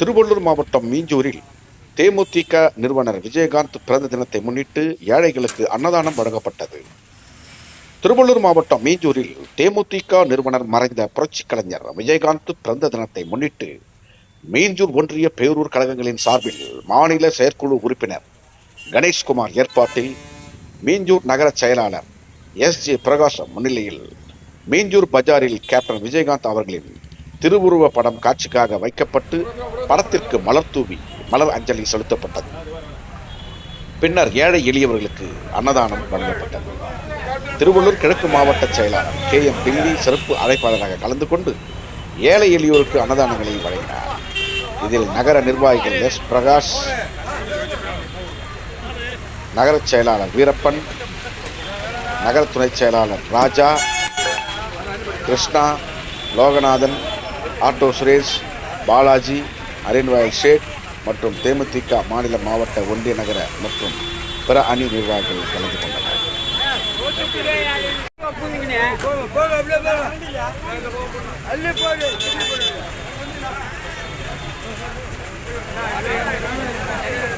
திருவள்ளூர் மாவட்டம் மீஞ்சூரில் தேமுதிக நிறுவனர் விஜயகாந்த் பிறந்த தினத்தை முன்னிட்டு ஏழைகளுக்கு அன்னதானம் வழங்கப்பட்டது. திருவள்ளூர் மாவட்டம் மீஞ்சூரில் தேமுதிக நிறுவனர் மறைந்த புரட்சி கலைஞர் விஜயகாந்த் பிறந்த தினத்தை முன்னிட்டு மீஞ்சூர் ஒன்றிய பேரூர் கழகங்களின் சார்பில் மாநில செயற்குழு உறுப்பினர் கணேஷ்குமார் ஏற்பாட்டில் மீஞ்சூர் நகர செயலாளர் எஸ் ஜே பிரகாசம் முன்னிலையில் மீஞ்சூர் பஜாரில் கேப்டன் விஜயகாந்த் அவர்களின் திருவுருவ படம் காட்சிக்காக வைக்கப்பட்டு படத்திற்கு மலர் தூவி மலர் அஞ்சலி செலுத்தப்பட்டது. பின்னர் ஏழை எளியவர்களுக்கு அன்னதானம் வழங்கப்பட்டது. திருவள்ளூர் கிழக்கு மாவட்ட செயலாளர் கே எம் டில்லி சிறப்பு அழைப்பாளராக கலந்து கொண்டு ஏழை எளியோருக்கு அன்னதானங்களை வழங்கினார். இதில் நகர நிர்வாகிகள் எஸ். பிரகாஷ் நகர செயலாளர் வீரப்பன் நகர துணை செயலாளர் ராஜா கிருஷ்ணா லோகநாதன் ஆட்டோ சுரேஷ் பாலாஜி அரின்வாயல் ஷேக் மற்றும் தேமுதிக மாநில மாவட்ட ஒன்றிய நகர மற்றும் பிற அணி நிர்வாகிகள் கலந்து கொண்டனர். ஏன்னா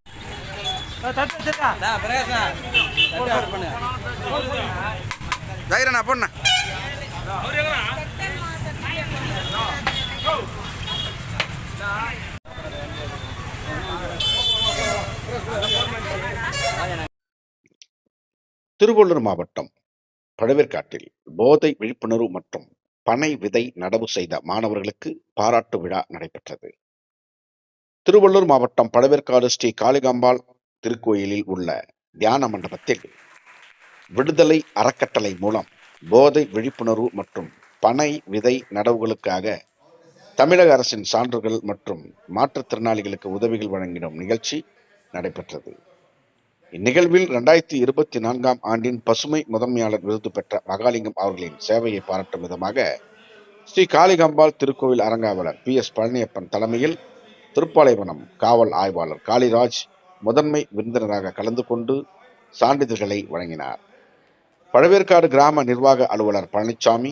தைரண்ணா பொண்ணா திருவள்ளூர் மாவட்டம் பழவேற்காட்டில் போதை விழிப்புணர்வு மற்றும் பனை விதை நடவு செய்த மாணவர்களுக்கு பாராட்டு விழா நடைபெற்றது. திருவள்ளூர் மாவட்டம் பழவேற்காடு ஸ்ரீ காளிகாம்பாள் திருக்கோயிலில் உள்ள தியான மண்டபத்தில் விடுதலை அறக்கட்டளை மூலம் போதை விழிப்புணர்வு மற்றும் பனை விதை நடவுகளுக்காக தமிழக அரசின் சான்றுகள் மற்றும் மாற்றுத்திறனாளிகளுக்கு உதவிகள் வழங்கிடும் நிகழ்ச்சி நடைபெற்றது. இந்நிகழ்வில் இரண்டாயிரத்தி இருபத்தி நான்காம் ஆண்டின் பசுமை முதன்மையாளர் விருது பெற்ற மகாலிங்கம் அவர்களின் சேவையை பாராட்டும் விதமாக ஸ்ரீ காளிகாம்பாள் திருக்கோவில் அரங்காவலர் பி எஸ் பழனியப்பன் தலைமையில் திருப்பாலைவனம் காவல் ஆய்வாளர் காளிராஜ் முதன்மை விருந்தினராக கலந்து கொண்டு சான்றிதழ்களை வழங்கினார். பழவேற்காடு கிராம நிர்வாக அலுவலர் Palanisamy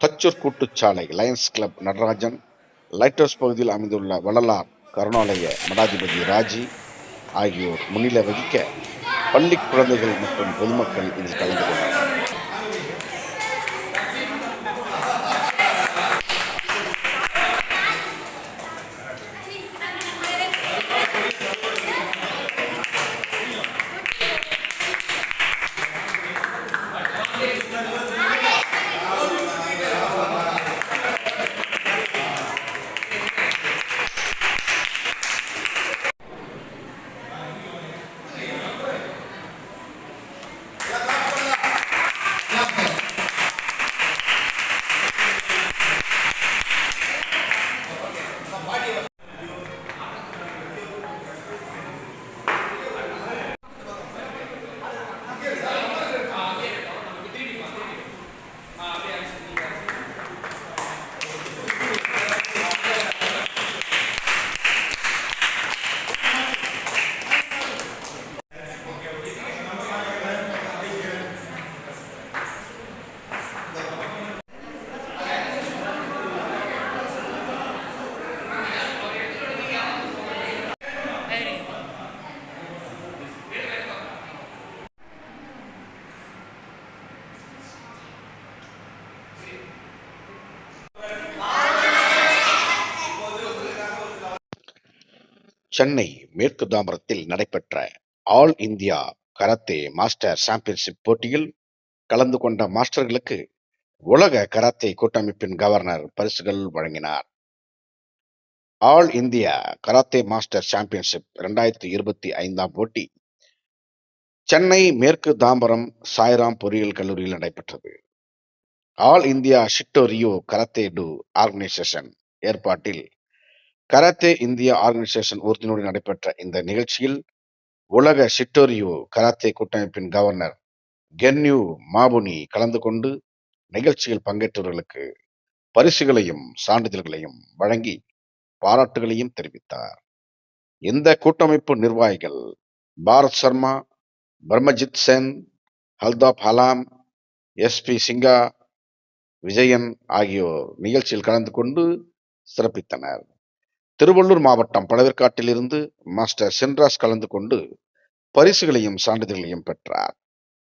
Thachur கூட்டுச்சாலை Lions Club Natarajan light house பகுதியில் அமைந்துள்ள வள்ளலார் கருணாலய மடாதிபதி ராஜி ஆகியோர் முன்னிலை வகிக்க பள்ளி குழந்தைகள் மற்றும் பொதுமக்கள் இதில் கலந்து கொண்டனர். சென்னை மேற்கு தாம்பரத்தில் நடைபெற்ற all India karate master championship போட்டியில் கலந்து கொண்ட மாஸ்டர்களுக்கு உலக கராத்தே கூட்டமைப்பின் கவர்னர் பரிசுகள் வழங்கினார். All India karate master championship இரண்டாயிரத்தி இருபத்தி ஐந்தாம் போட்டி சென்னை மேற்கு தாம்பரம் சாய்ராம் பொறியியல் கல்லூரியில் நடைபெற்றது. All India Shitoryu karate do organisation ஏற்பாட்டில் கராத்தே இந்தியா ஆர்கனைசேஷன் உறுதியோடு நடைபெற்ற இந்த நிகழ்ச்சியில் உலக ஷிட்டோரியோ கராத்தே கூட்டமைப்பின் கவர்னர் கென்யூ மாபுனி கலந்து கொண்டு நிகழ்ச்சியில் பங்கேற்றவர்களுக்கு பரிசுகளையும் சான்றிதழ்களையும் வழங்கி பாராட்டுகளையும் தெரிவித்தார். இந்த கூட்டமைப்பு நிர்வாகிகள் பாரத் சர்மா பிரம்மஜித் சென் ஹல்தாப் ஹலாம் எஸ்பி சிங்கா விஜயன் ஆகியோர் நிகழ்ச்சியில் கலந்து கொண்டு சிறப்பித்தனர். திருவள்ளூர் மாவட்டம் பழவேற்காட்டிலிருந்து மாஸ்டர் சென்ராஸ் கலந்து கொண்டு பரிசுகளையும் சான்றிதழ்களையும் பெற்றார்.